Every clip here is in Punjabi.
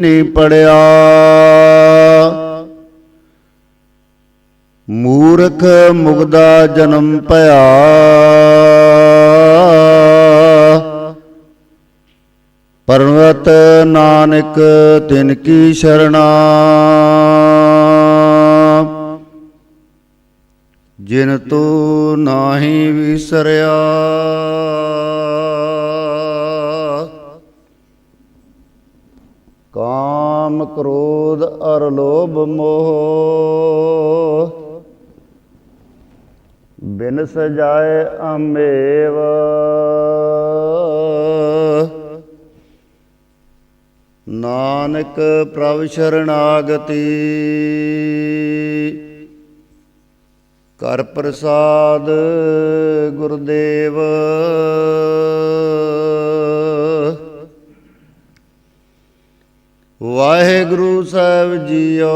ਨਹੀਂ ਪੜਿਆ। ਮੂਰਖ ਮੁਗਦਾ ਜਨਮ ਭਇਆ। ਪਰਵਤ ਨਾਨਕ ਤਿਨ ਕੀ ਸ਼ਰਣਾ। ਜਿਨ ਤੂੰ ਨਾਹੀ ਵਿਸਰਿਆ। ਕਾਮ ਕ੍ਰੋਧ ਅਰ ਲੋਭ ਮੋਹ। ਬਿਨ ਸਜਾਏ ਅੰਮੇਵ। ਨਾਨਕ ਪ੍ਰਭ ਸ਼ਰਨਾਗਤੀ ਕਰ ਪ੍ਰਸਾਦ ਗੁਰਦੇਵ ਵਾਹਿਗੁਰੂ ਸਾਹਿਬ ਜੀਓ।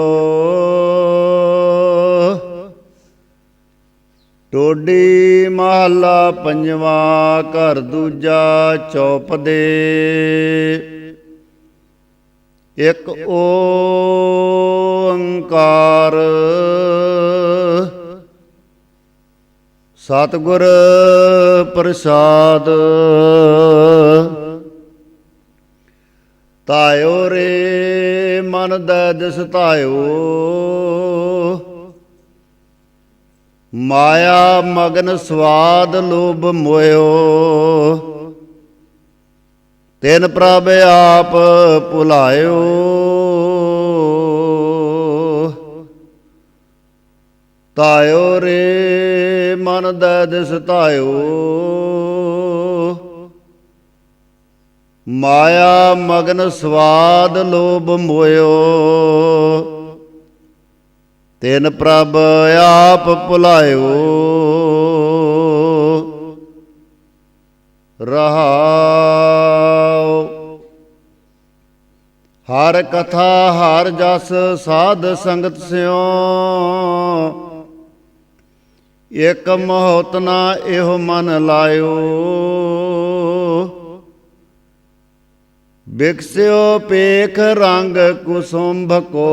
ਟੋਡੀ ਮਹੱਲਾ ਪੰਜਵਾ, ਘਰ ਦੂਜਾ ਚੌਪਦੇ ਦੇ। ਇੱਕ ਓੰਕਾਰ। ਸਤਿਗੁਰ ਪ੍ਰਸਾਦ। ਤਾਇਓ ਰੇ ਮਨ ਦਾ ਦਿਸ ਮਾਇਆ ਮਗਨ ਸਵਾਦ ਲੋਭ ਮੋਇਓ। ਤਿਨ ਪ੍ਰਭ ਆਪ ਭੁਲਾਇਓ। ਤਾਇਓ ਰੇ ਮਨ ਦਾ ਦਿਸ ਮਾਇਆ ਮਗਨ ਸਵਾਦ ਲੋਭ ਮੋਇਓ। ਤਿਨ ਪ੍ਰਭ ਆਪ ਭੁਲਾਇਓ। ਰਹਾਉ ਹਰ ਕਥਾ, ਹਰ ਜਸ, ਸਾਧ ਸੰਗਤ ਸਿਓ। ਇਕ ਮਹੋਤ ਨਾ ਇਹੋ ਮਨ ਲਾਇਓ। ਬਿਕਸਿਓ ਪੇਖ ਰੰਗ ਕੁਸੁੰਭ ਕੋ।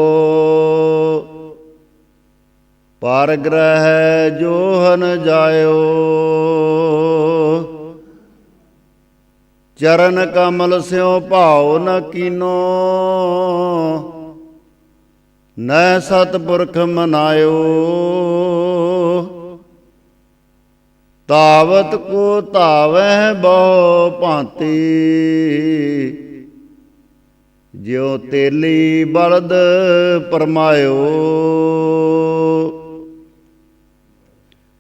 ਪਰ ਗ੍ਰਹਿ ਜੋਹਨ ਜਾਇਓ। ਚਰਨ ਕਮਲ ਸਿਓ ਭਾਉ ਨ ਕੀਨੋ। ਨੈ ਸਤਪੁਰਖ ਮਨਾਇਓ। ਤਾਵਤ ਕੋ ਧਾਵੈ ਬਹੁ ਭਾਂਤੀ। ਜਿਉ ਤੇਲੀ ਬਲਦ ਪਰਮਾਇਓ।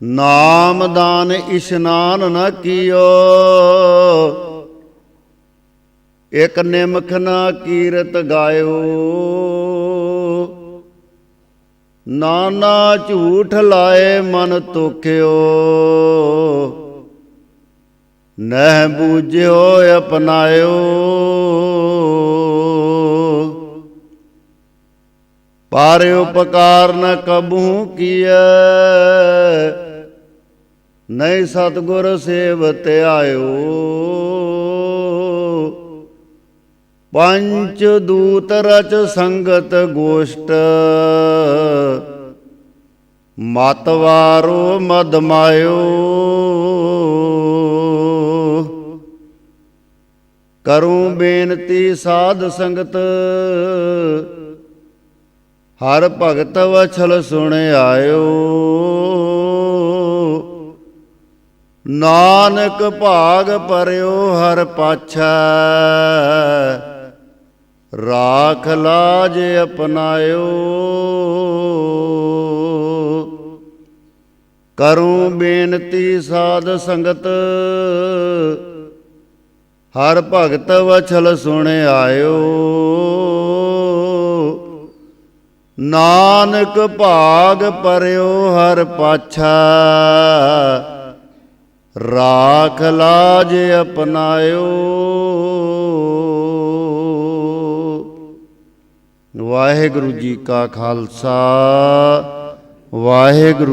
ਨਾਮ ਦਾਨ ਇਸ਼ਨਾਨ ਨਾ ਕੀਓ। ਇਕ ਨਿਮਖ ਨਾ ਕੀਰਤ ਗਾਇਓ। ਨਾਨਾ ਝੂਠ ਲਾਏ ਮਨ ਤੋਖਿਓ। ਨਹਿ ਬੂਝਿਓ ਅਪਨਾਇਓ। ਪਰ ਉਪਕਾਰ ਨ ਕਬਹੂ ਕੀਐ। ਨਹੀਂ ਸਤਗੁਰ ਸੇਵਤ ਆਇਓ। ਪੰਚ ਦੂਤ ਰਚ ਸੰਗਤ ਗੋਸ਼ਟ। ਮਤਵਾਰੋ ਮਦਮਾਇਓ ਮਦ ਕਰੂੰ ਬੇਨਤੀ ਸਾਧ ਸੰਗਤ। ਹਰ ਭਗਤ ਵਛਲ ਸੁਣ ਆਇਓ ਨਾਨਕ ਭਾਗ ਪਰਿਓ ਹਰ ਪਾਛਾ। ਰਾਖ ਲਾਜ ਅਪਨਾਇਓ। ਕਰੂੰ ਬੇਨਤੀ ਸਾਧ ਸੰਗਤ। ਹਰ ਭਗਤ ਵਛਲ ਸੁਣ ਆਇਓ ਨਾਨਕ ਭਾਗ ਪਰਿਓ ਹਰ ਪਾਛਾ। ਰਾਖ ਲਾਜ ਅਪਨਾਇਓ। ਵਾਹਿਗੁਰੂ ਜੀ ਕਾ ਖਾਲਸਾ ਵਾਹਿਗੁਰੂ